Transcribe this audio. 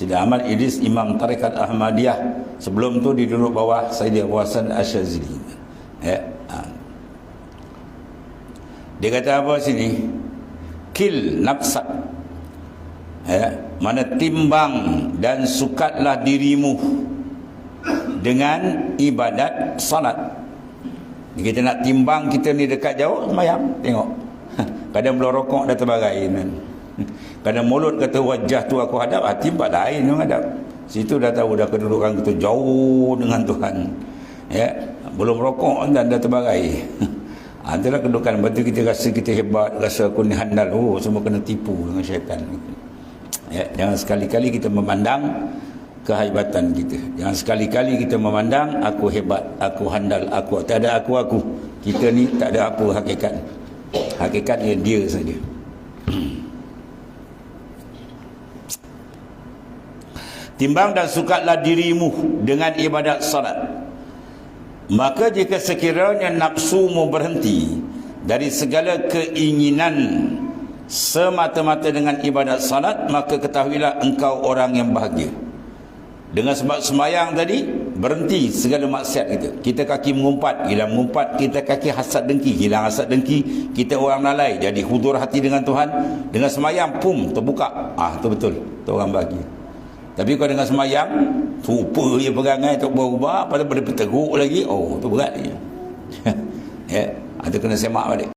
Sidi Ahmad Idris Imam Tarikat Ahmadiyah. Sebelum tu dia duduk bawah Sayyidi Abu Hasan Asyazili. Ya ha. dia kata apa sini? Kil nafsak ya mana timbang dan sukatlah dirimu dengan ibadat salat. Kita nak timbang kita ni dekat jauh semayang. Tengok. Kadang belum rokok dah terbagai kan kadang mulut kata wajah tu aku hadap. Hati tempat lain yang hadap. Situ dah tahu dah kedudukan kita jauh dengan Tuhan. Ya belum rokok dan dah terbagai. Adalah kedudukan. Betul kita rasa kita hebat rasa aku ni handal. Oh semua kena tipu dengan syaitan. Ya jangan sekali-kali kita memandang kehebatan kita. Jangan sekali-kali kita memandang aku hebat aku handal aku tak ada aku aku kita ni tak ada apa hakikat. Hakikatnya dia saja timbang dan sukatlah dirimu dengan ibadat salat. Maka jika sekiranya nafsumu berhenti dari segala keinginan semata-mata dengan ibadat salat maka ketahuilah engkau orang yang bahagia. Dengan sebab semayang tadi berhenti segala maksiat kita. Kita kaki mengumpat hilang mengumpat. Kita kaki hasad dengki hilang hasad dengki. Kita orang lalai jadi hudur hati dengan Tuhan. Dengan semayang pum terbuka. Ah itu betul. Itu orang bahagia tapi kalau dengan semayang Rupa je perangai tak berubah Pada pada teruk lagi. Oh tu berat je Ya Itu kena semak balik